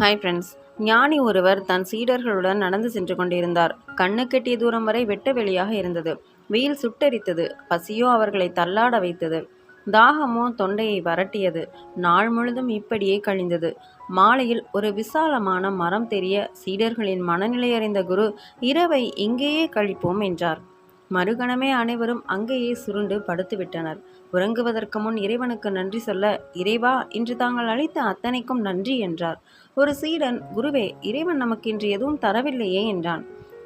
Hi friends ஞானி ஒருவர் தன் சீடர்களுடன் நடந்து சென்று கொண்டிருந்தார். கண்ணு கெட்டிய தூரம் வரை வெட்ட வெளியாக இருந்தது. வெயில் சுட்டரித்தது. பசியோ அவர்களை தள்ளாட வைத்தது. தாகமோ தொண்டையை வரட்டியது நாள் முழுதும் இப்படியே கழிந்தது. மாலையில் ஒரு விசாலமான மரம் தெரிய சீடர்களின் மனநிலையறிந்த குரு இரவை இங்கேயே கழிப்போம் என்றார். மறுகணமே அனைவரும் அங்கேயே சுருண்டு படுத்துவிட்டனர். உறங்குவதற்கு முன் இறைவனுக்கு நன்றி சொல்ல இறைவா இன்று தாங்கள் அளித்த அத்தனைக்கும் நன்றி என்றார். ஒரு சீடன் குருவே இறைவன் நமக்கு இன்று எதுவும் தரவில்லையே என்றான்.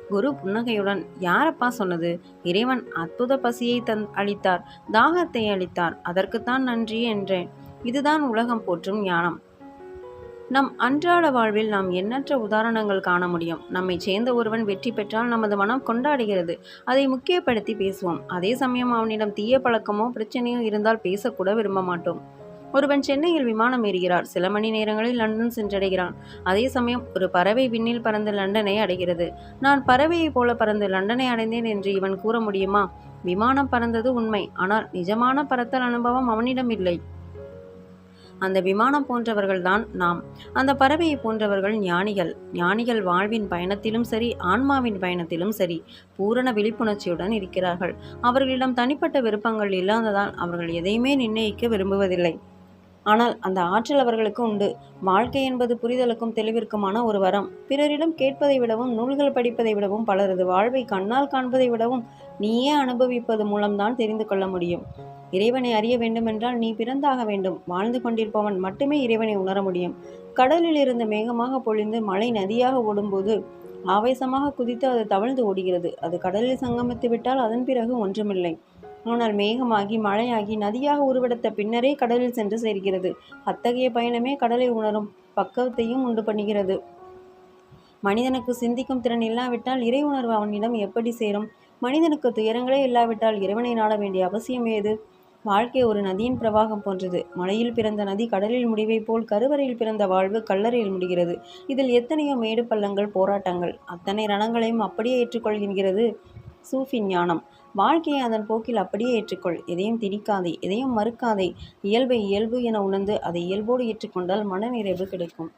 குரு புன்னகையுடன் யாரப்பா சொன்னது? இறைவன் அற்புத பசியை தன் அளித்தார் தாகத்தை அளித்தார் அதற்குத்தான் நன்றி என்றேன். இதுதான் உலகம் போற்றும் ஞானம். நம் அன்றாட வாழ்வில் நாம் எண்ணற்ற உதாரணங்கள் காண முடியும். நம்மை சேர்ந்த ஒருவன் வெற்றி பெற்றால் நமது மனம் கொண்டாடுகிறது. அதை முக்கியப்படுத்தி பேசுவோம். அதே சமயம் அவனிடம் தீய பழக்கமோ பிரச்சனையோ இருந்தால் பேசக்கூட விரும்ப மாட்டோம். ஒருவன் சென்னையில் விமானம் ஏறுகிறார். சில மணி நேரங்களில் லண்டன் சென்றடைகிறான். அதே சமயம் ஒரு பறவை விண்ணில் பறந்து லண்டனை அடைகிறது. நான் பறவையைப் போல பறந்து லண்டனை அடைந்தேன் என்று இவன் கூற முடியுமா? விமானம் பறந்தது உண்மை. ஆனால் நிஜமான பறத்தல் அனுபவம் அவனிடம் இல்லை. அந்த விமானம் போன்றவர்கள்தான் நாம். அந்த பறவையை போன்றவர்கள் ஞானிகள். ஞானிகள் வாழ்வின் பயணத்திலும் சரி ஆன்மாவின் பயணத்திலும் சரி பூரண விழிப்புணர்ச்சியுடன் இருக்கிறார்கள். அவர்களிடம் தனிப்பட்ட விருப்பங்கள் இல்லாததால் அவர்கள் எதையுமே நிர்ணயிக்க விரும்புவதில்லை. ஆனால் அந்த ஆற்றல் அவர்களுக்கு உண்டு. வாழ்க்கை என்பது புரிதலுக்கும் தெளிவிற்குமான ஒரு வரம். பிறரிடம் கேட்பதை விடவும் நூல்கள் படிப்பதை விடவும் பலரது வாழ்வை கண்ணால் காண்பதை விடவும் நீயே அனுபவிப்பது மூலம்தான் தெரிந்து கொள்ள முடியும். இறைவனை அறிய வேண்டுமென்றால் நீ பிறந்தாக வேண்டும். வாழ்ந்து கொண்டிருப்பவன் மட்டுமே இறைவனை உணர முடியும். கடலில் இருந்து மேகமாக பொழிந்து மழை நதியாக ஓடும்போது ஆவேசமாக குதித்து அது தவழ்ந்து ஓடுகிறது. அது கடலில் சங்கமித்து விட்டால் அதன் பிறகு ஒன்றுமில்லை. ஆனால் மேகமாகி மழையாகி நதியாக உருவெடுத்த பின்னரே கடலில் சென்று சேர்கிறது. அத்தகைய பயணமே கடலை உணரும் பக்கத்தையும் உண்டு பண்ணுகிறது. மனிதனுக்கு சிந்திக்கும் திறன் இல்லாவிட்டால் இறை உணர்வு அவனிடம் எப்படி சேரும்? மனிதனுக்கு துயரங்களே இல்லாவிட்டால் இறைவனை நாட வேண்டிய அவசியம் ஏது? வாழ்க்கை ஒரு நதியின் பிரவாகம் போன்றது. மலையில் பிறந்த நதி கடலில் முடிவை போல் கருவறையில் பிறந்த வாழ்வு கல்லறையில் முடிகிறது. இதில் எத்தனையோ மேடு பள்ளங்கள் போராட்டங்கள் அத்தனை ரணங்களையும் அப்படியே ஏற்றுக்கொள்கின்றது. சூஃபி ஞானம். வாழ்க்கையை அதன் போக்கில் அப்படியே ஏற்றுக்கொள். எதையும் திணிக்காதே எதையும் மறுக்காதே. இயல்பை இயல்பு என உணர்ந்து அதை இயல்போடு ஏற்றுக்கொண்டால் மனநிறைவு கிடைக்கும்.